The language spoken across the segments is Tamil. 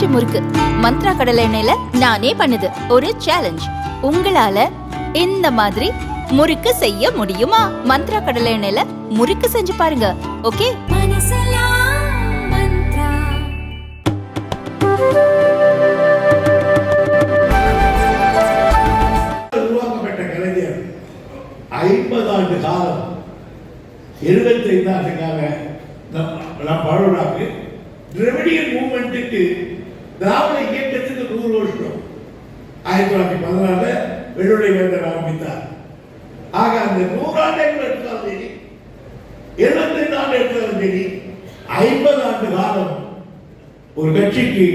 பஞ்சு முறுக்கு. மந்த்ரா கடலை எண்ணெயில நானே பண்ணுது. ஒரு சேலஞ்ச் உங்களால இந்த மாதிரி முறுக்கு செய்ய முடியுமா? மந்த்ரா கடலை எண்ணெயில முறுக்கு செஞ்சு பாருங்க. ஓகே? ஐம்பது ஆண்டு காலம் ஆண்டு நம் பழோடாக்கு திரவிடியன் மூமெண்ட்டுக்கு திராவிட இயக்கத்துக்கு நூறு வருஷம் ஆயிரத்தி தொள்ளாயிரத்தி பதினாலுல வெள்ளுடை வேந்தர் ஆரம்பித்தார். ஆக அந்த நூறாண்டுகள் எடுத்தாலும் சரி எழுபத்தைந்து ஆண்டு எடுத்தாலும் சரி ஐம்பது ஆண்டு காலம் ஒரு கட்சிக்கு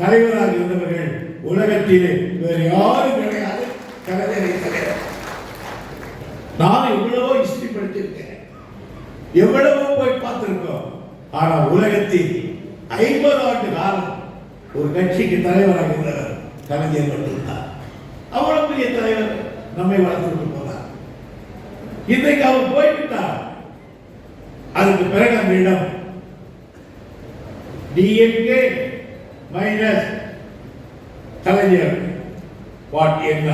தலைவராக இருந்தவர்கள் உலகத்திலே வேறு யாரும் கிடையாது. கலைஞரை தலைவர் நான் எவ்வளவோ ஹிஸ்டரி படிச்சிருக்கேன் எவ்வளவோ போய் பார்த்திருக்கோம். ஆனால் உலகத்தில் ஐம்பது ஆண்டு காலம் ஒரு கட்சிக்கு தலைவராக இருந்தவர் கலைஞர் மட்டும்தான். அவ்வளோ பெரிய தலைவர் நம்மை வளர்த்துட்டு போனார் இன்றைக்கு அவர் போய்விட்டார். அதுக்கு பிறகு அந்த இடம் டிஎம்கே மைனஸ் கலைஞர் வாட் என்ன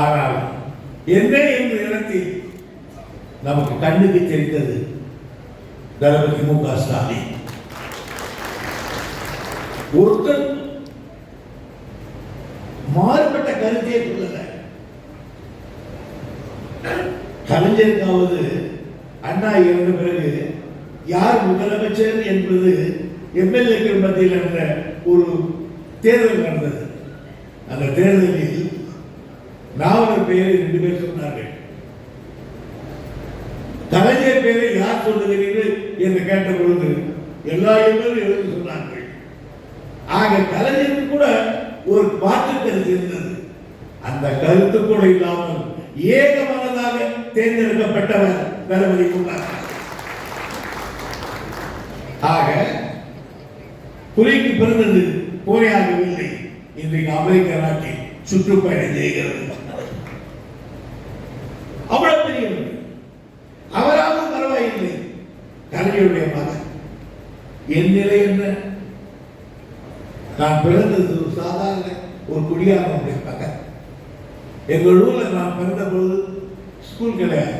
ஆனால் என்ன என்று இடத்தில் நமக்கு கண்ணுக்கு தெரிந்தது தளபதி மு க ஸ்டாலின். ஒருத்தர் மாறுபட்ட கருத்தையே கொள்ளல கலைஞருக்காவது அண்ணா இறந்த பிறகு யார் முதலமைச்சர் என்பது எம்எல்ஏக்கள் மத்தியில் என்ற ஒரு தேர்தல் நடந்தது. அந்த தேர்தலில் நாவலர் பெயரை ரெண்டு பேர் சொன்னார்கள். கலைஞர் பெயரை யார் சொல்லுகிறீர்கள் என்று கேட்ட பொழுது எல்லா எம்எல்ஏ எழுதி சொன்னார்கள். ஆக கலைஞருக்கு கூட ஒரு மாற்று கருத்து இருந்தது. அந்த கருத்து கூட இல்லாமல் ஏகமனதாக தேர்ந்தெடுக்கப்பட்டவர் தளபதி ஆக புலிக்கு பிறந்தது போரையாகவில்லை இன்றைக்கு அமெரிக்க நாட்டில் சுற்றுப்பயணம் செய்கிறது. அவ்வளவு தெரியும் அவராக பரவாயில்லை. கலைஞருடைய மகன். என் நிலை என்ன? நான் பிறந்தது ஒரு சாதாரண ஒரு குடியாரனுடைய மகன் எங்கள் ஊரில் நான் பிறந்த பொழுது ஸ்கூல் கிடையாது.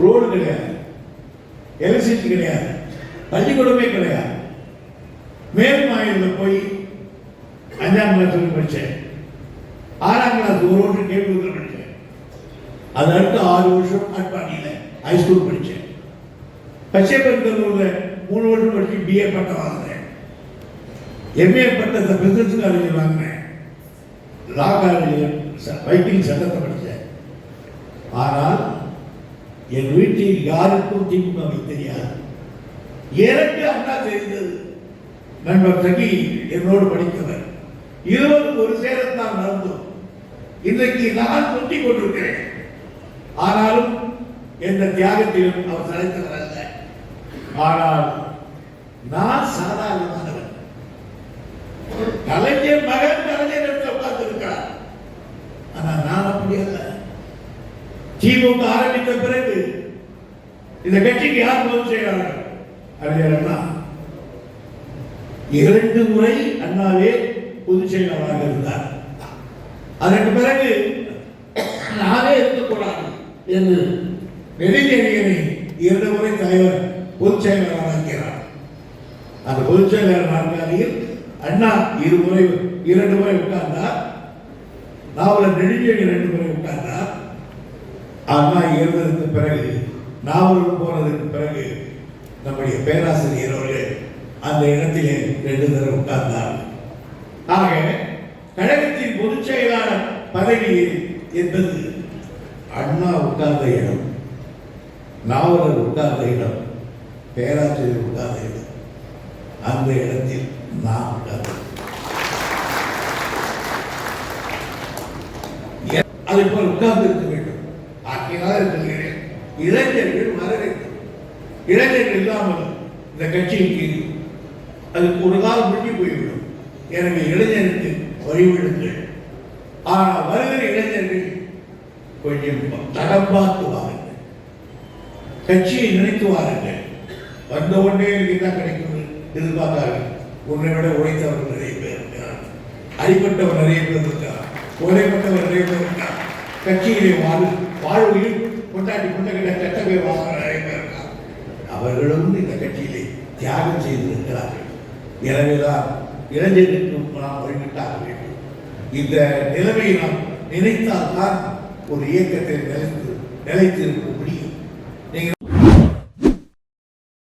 ரோடு கிடையாது. எலக்ட்ரிசிட்டி கிடையாது. பள்ளிக்கூடமே கிடையாது. மேல்மாயில் போய் அஞ்சாம் கிளாஸ் வரைக்கும் படித்தேன் ஆறாம் கிளாஸ் ஒரு வருஷம் கேள்விகள் படித்தேன் அது அடுத்து ஆறு வருஷம் அட்பாடியில் ஹைஸ்கூல் படித்தேன் பச்சை பச்சைப்பெருந்தூரில் மூணு வருஷம் படித்து பிஏ பட்டம் வாங்கினேன். எம்ஏ இந்த பிசினஸ் காலேஜில் வாங்கினேன் லா காலேஜில் வைக்கிங் சட்டத்தை படித்தேன் ஆனால் என் வீட்டில் யாருக்கும் திமுகவை தெரியாது. எனக்கு அண்ணா தெரிந்தது. நண்பர் சகி என்னோடு படித்தவர். இருவரும் ஒரு சேரத்தான் நடந்தோம். இன்றைக்கு நான் சுட்டி கொண்டிருக்கிறேன். ஆனாலும் எந்த தியாகத்திலும் அவர் தலைத்தவர் அல்ல. ஆனால் நான் சாதாரணமாக கலைஞர் மகன் கலைஞர் எடுத்து உட்கார்ந்திருக்கிறார். ஆனா நான் அப்படி அல்ல. திமுக ஆரம்பித்த பிறகு இந்த கட்சிக்கு யார் பொதுச் செயலாளர்? அறிஞர் அண்ணா இரண்டு முறை அண்ணாவே பொதுச் செயலாளராக இருந்தார். அதற்கு பிறகு நானே இருக்கக்கூடாது என்று நெடுஞ்செழியனை இரண்டு முறை தலைவர் பொதுச் செயலாளராக்கிறார் அந்த பொதுச் செயலாளர் நாற்காலியில் அண்ணா இருமுறை இரண்டு முறை உட்கார்ந்தார். நாவல நெடுஞ்செழி ரெண்டு முறை உட்கார்ந்தார். அண்ணா இருந்ததுக்கு பிறகு நாவல் போனதுக்கு பிறகு நம்முடைய பேராசிரியர் அவர்கள் அந்த இடத்திலே ரெண்டு தடவை உட்கார்ந்தார். ஆக கழகத்தின் பொதுச் செயலாளர் பதவி என்பது அண்ணா உட்கார்ந்த இடம் நாவலர் உட்கார்ந்த இடம் பேராசிரியர் உட்கார்ந்த இடம். அந்த இடத்தில் நான் அதை போல் உட்கார்ந்து இருக்க வேண்டும் ஆக்கியதாக இருக்கிறேன் இளைஞர்கள் வர வேண்டும் இளைஞர்கள் இல்லாமல் இந்த கட்சிக்கு அது ஒரு காலம் முடிஞ்சு போய்விடும் எனவே இளைஞருக்கு வழிவிடுங்கள் ஆனால் வருகிற இளைஞர்கள் கொஞ்சம் தடம் பார்த்து வாருங்கள் கட்சியை நினைத்து வாருங்கள் வந்த உடனே என்ன கிடைக்கும் எதிர்பார்த்தார்கள். உன்னை விட உழைத்தவர் நிறைய பேர் இருக்கிறார் அடிப்பட்டவர் நிறைய பேர் இருக்கிறார் கொலைப்பட்டவர் நிறைய பேர் இருக்கிறார் கட்சியிலே வாழ் வாழ்வில் கொண்டாடி கொண்டகிட்ட கெட்ட பேர் வாங்குற நிறைய பேர் இருக்கார் அவர்களும் இந்த கட்சியிலே தியாகம் செய்திருக்கிறார்கள் எனவேதான் இளைஞர்களுக்கு நாம் வழிவிட்டாக வேண்டும் இந்த நிலைமையை நாம் நினைத்தால்தான் ஒரு இயக்கத்தை நிலைத்து நிலைத்திருக்கும்